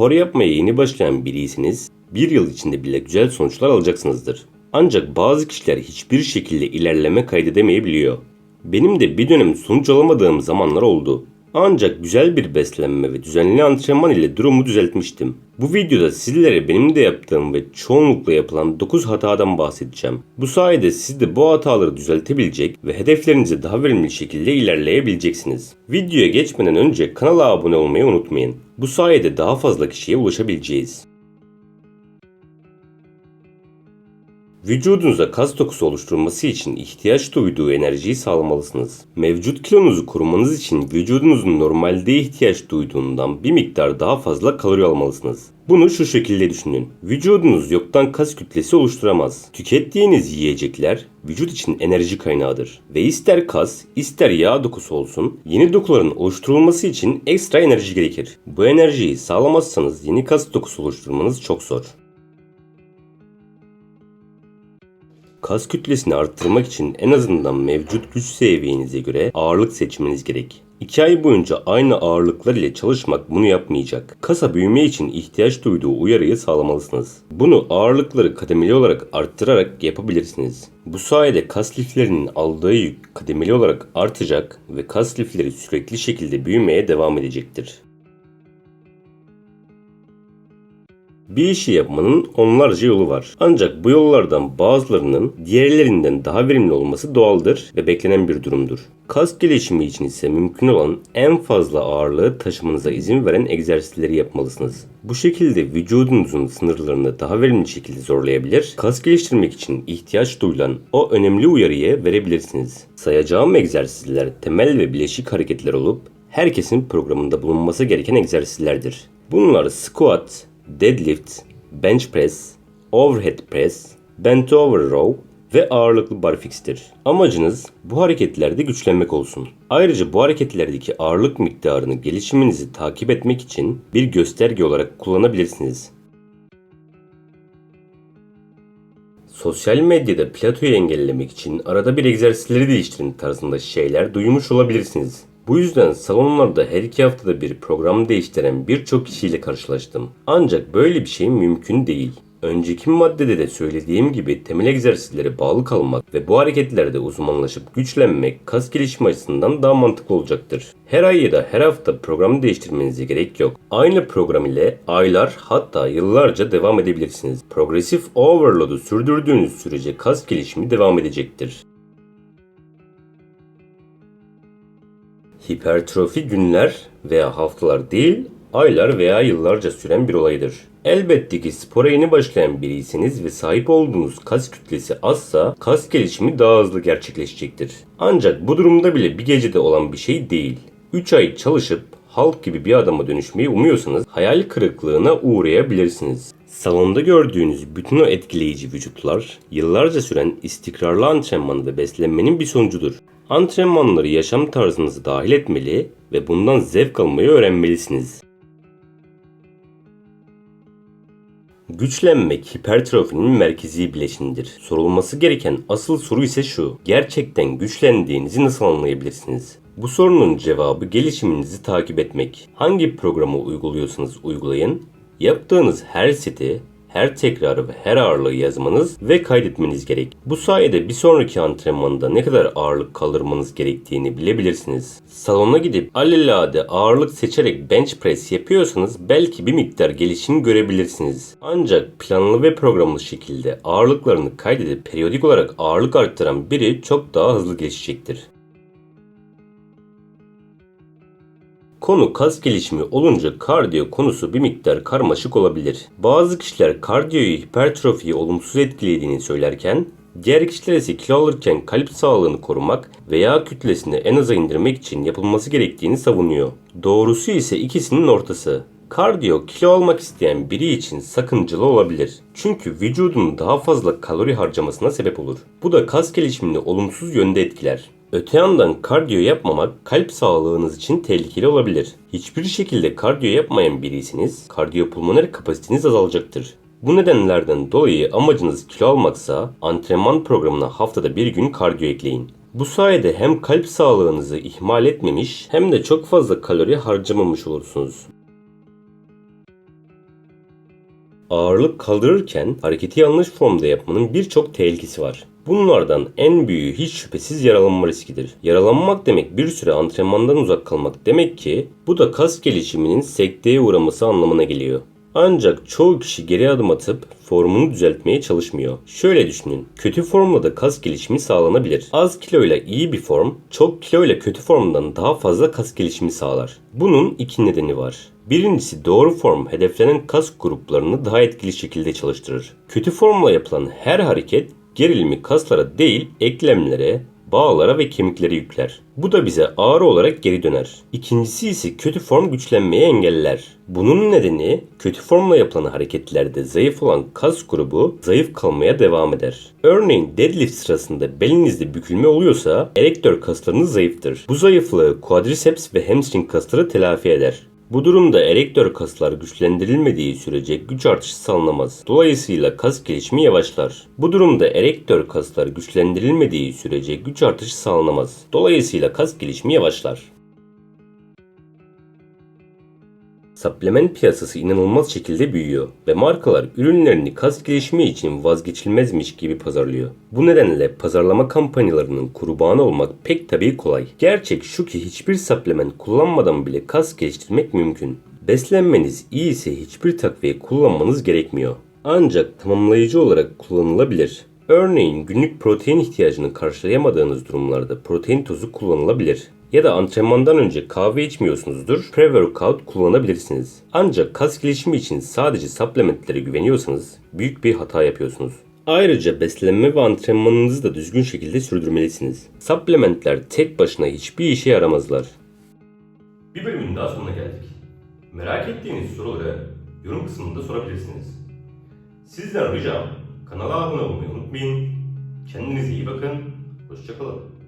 Spor yapmaya yeni başlayan biriyseniz bir yıl içinde bile güzel sonuçlar alacaksınızdır. Ancak bazı kişiler hiçbir şekilde ilerleme kaydedemeyebiliyor. Benim de bir dönem sonuç alamadığım zamanlar oldu. Ancak güzel bir beslenme ve düzenli antrenman ile durumu düzeltmiştim. Bu videoda sizlere benim de yaptığım ve çoğunlukla yapılan 9 hatadan bahsedeceğim. Bu sayede siz de bu hataları düzeltebilecek ve hedeflerinize daha verimli şekilde ilerleyebileceksiniz. Videoya geçmeden önce kanala abone olmayı unutmayın. Bu sayede daha fazla kişiye ulaşabileceğiz. Vücudunuza kas dokusu oluşturması için ihtiyaç duyduğu enerjiyi sağlamalısınız. Mevcut kilonuzu korumanız için vücudunuzun normalde ihtiyaç duyduğundan bir miktar daha fazla kalori almalısınız. Bunu şu şekilde düşünün. Vücudunuz yoktan kas kütlesi oluşturamaz. Tükettiğiniz yiyecekler vücut için enerji kaynağıdır. Ve ister kas, ister yağ dokusu olsun, yeni dokuların oluşturulması için ekstra enerji gerekir. Bu enerjiyi sağlamazsanız yeni kas dokusu oluşturmanız çok zor. Kas kütlesini arttırmak için en azından mevcut güç seviyenize göre ağırlık seçmeniz gerek. 2 ay boyunca aynı ağırlıklar ile çalışmak bunu yapmayacak. Kasa büyüme için ihtiyaç duyduğu uyarıyı sağlamalısınız. Bunu ağırlıkları kademeli olarak arttırarak yapabilirsiniz. Bu sayede kas liflerinin aldığı yük kademeli olarak artacak ve kas lifleri sürekli şekilde büyümeye devam edecektir. Bir işi yapmanın onlarca yolu var. Ancak bu yollardan bazılarının diğerlerinden daha verimli olması doğaldır ve beklenen bir durumdur. Kas gelişimi için ise mümkün olan en fazla ağırlığı taşımanıza izin veren egzersizleri yapmalısınız. Bu şekilde vücudunuzun sınırlarını daha verimli şekilde zorlayabilir, kas geliştirmek için ihtiyaç duyulan o önemli uyarıyı verebilirsiniz. Sayacağım egzersizler temel ve bileşik hareketler olup herkesin programında bulunması gereken egzersizlerdir. Bunlar squat, deadlift, bench press, overhead press, bent over row ve ağırlıklı barfix'tir. Amacınız bu hareketlerde güçlenmek olsun. Ayrıca bu hareketlerdeki ağırlık miktarını gelişiminizi takip etmek için bir gösterge olarak kullanabilirsiniz. Sosyal medyada platoyu engellemek için arada bir egzersizleri değiştirin tarzında şeyler duymuş olabilirsiniz. Bu yüzden salonlarda her iki haftada bir program değiştiren birçok kişiyle karşılaştım. Ancak böyle bir şey mümkün değil. Önceki maddede de söylediğim gibi temel egzersizlere bağlı kalmak ve bu hareketlerde uzmanlaşıp güçlenmek kas gelişimi açısından daha mantıklı olacaktır. Her ay ya da her hafta program değiştirmenize gerek yok. Aynı program ile aylar hatta yıllarca devam edebilirsiniz. Progresif overload'u sürdürdüğünüz sürece kas gelişimi devam edecektir. Hipertrofi günler veya haftalar değil, aylar veya yıllarca süren bir olaydır. Elbette ki spora yeni başlayan biriyseniz ve sahip olduğunuz kas kütlesi azsa kas gelişimi daha hızlı gerçekleşecektir. Ancak bu durumda bile bir gecede olan bir şey değil. 3 ay çalışıp halk gibi bir adama dönüşmeyi umuyorsanız hayal kırıklığına uğrayabilirsiniz. Salonda gördüğünüz bütün o etkileyici vücutlar yıllarca süren istikrarlı antrenman ve beslenmenin bir sonucudur. Antrenmanları yaşam tarzınızı dahil etmeli ve bundan zevk almayı öğrenmelisiniz. Güçlenmek hipertrofinin merkezi bileşinidir. Sorulması gereken asıl soru ise şu. Gerçekten güçlendiğinizi nasıl anlayabilirsiniz? Bu sorunun cevabı gelişiminizi takip etmek. Hangi programı uyguluyorsanız uygulayın, yaptığınız her seti her tekrarı ve her ağırlığı yazmanız ve kaydetmeniz gerek. Bu sayede bir sonraki antrenmanda ne kadar ağırlık kaldırmanız gerektiğini bilebilirsiniz. Salona gidip alelade ağırlık seçerek bench press yapıyorsanız belki bir miktar gelişim görebilirsiniz. Ancak planlı ve programlı şekilde ağırlıklarını kaydedip periyodik olarak ağırlık arttıran biri çok daha hızlı gelişecektir. Konu kas gelişimi olunca kardiyo konusu bir miktar karmaşık olabilir. Bazı kişiler kardiyoyu hipertrofiyi olumsuz etkilediğini söylerken Diğer kişiler ise kilo alırken kalp sağlığını korumak veya kütlesini en aza indirmek için yapılması gerektiğini savunuyor. Doğrusu ise ikisinin ortası. Kardiyo kilo almak isteyen biri için sakıncalı olabilir. Çünkü vücudun daha fazla kalori harcamasına sebep olur. Bu da kas gelişimini olumsuz yönde etkiler. Öte yandan kardiyo yapmamak kalp sağlığınız için tehlikeli olabilir. Hiçbir şekilde kardiyo yapmayan biriyseniz kardiyopulmoner kapasiteniz azalacaktır. Bu nedenlerden dolayı amacınız kilo almaksa antrenman programına haftada bir gün kardiyo ekleyin. Bu sayede hem kalp sağlığınızı ihmal etmemiş hem de çok fazla kalori harcamamış olursunuz. ağırlık kaldırırken hareketi yanlış formda yapmanın birçok tehlikesi var. Bunlardan en büyüğü hiç şüphesiz yaralanma riskidir. Yaralanmak demek bir süre antrenmandan uzak kalmak demek ki bu da kas gelişiminin sekteye uğraması anlamına geliyor. Ancak çoğu kişi geri adım atıp formunu düzeltmeye çalışmıyor. Şöyle düşünün. Kötü formla da kas gelişimi sağlanabilir. Az kiloyla iyi bir form, çok kiloyla kötü formdan daha fazla kas gelişimi sağlar. Bunun iki nedeni var. Birincisi doğru form hedeflenen kas gruplarını daha etkili şekilde çalıştırır. Kötü formla yapılan her hareket gerilimi kaslara değil eklemlere, bağlara ve kemiklere yükler. Bu da bize ağrı olarak geri döner. İkincisi ise kötü form güçlenmeyi engeller. Bunun nedeni kötü formla yapılan hareketlerde zayıf olan kas grubu zayıf kalmaya devam eder. Örneğin deadlift sırasında belinizde bükülme oluyorsa erektör kaslarınız zayıftır. Bu zayıflığı quadriceps ve hamstring kasları telafi eder. Bu durumda erektör kaslar güçlendirilmediği sürece güç artışı sağlanamaz. Dolayısıyla kas gelişimi yavaşlar. Bu durumda erektör kaslar güçlendirilmediği sürece güç artışı sağlanamaz. Dolayısıyla kas gelişimi yavaşlar. Supplement piyasası inanılmaz şekilde büyüyor ve markalar ürünlerini kas gelişimi için vazgeçilmezmiş gibi pazarlıyor. Bu nedenle pazarlama kampanyalarının kurbanı olmak pek tabii kolay. Gerçek şu ki hiçbir supplement kullanmadan bile kas geliştirmek mümkün. Beslenmeniz iyi ise hiçbir takviye kullanmanız gerekmiyor. Ancak tamamlayıcı olarak kullanılabilir. Örneğin günlük protein ihtiyacını karşılayamadığınız durumlarda protein tozu kullanılabilir. Ya da antrenmandan önce kahve içmiyorsunuzdur, pre-workout kullanabilirsiniz. Ancak kas gelişimi için sadece supplementlere güveniyorsanız büyük bir hata yapıyorsunuz. Ayrıca beslenme ve antrenmanınızı da düzgün şekilde sürdürmelisiniz. Supplementler tek başına hiçbir işe yaramazlar. Bir bölümün daha sonuna geldik. Merak ettiğiniz soruları yorum kısmında sorabilirsiniz. Sizden ricam kanala abone olmayı unutmayın. Kendinize iyi bakın. Hoşçakalın.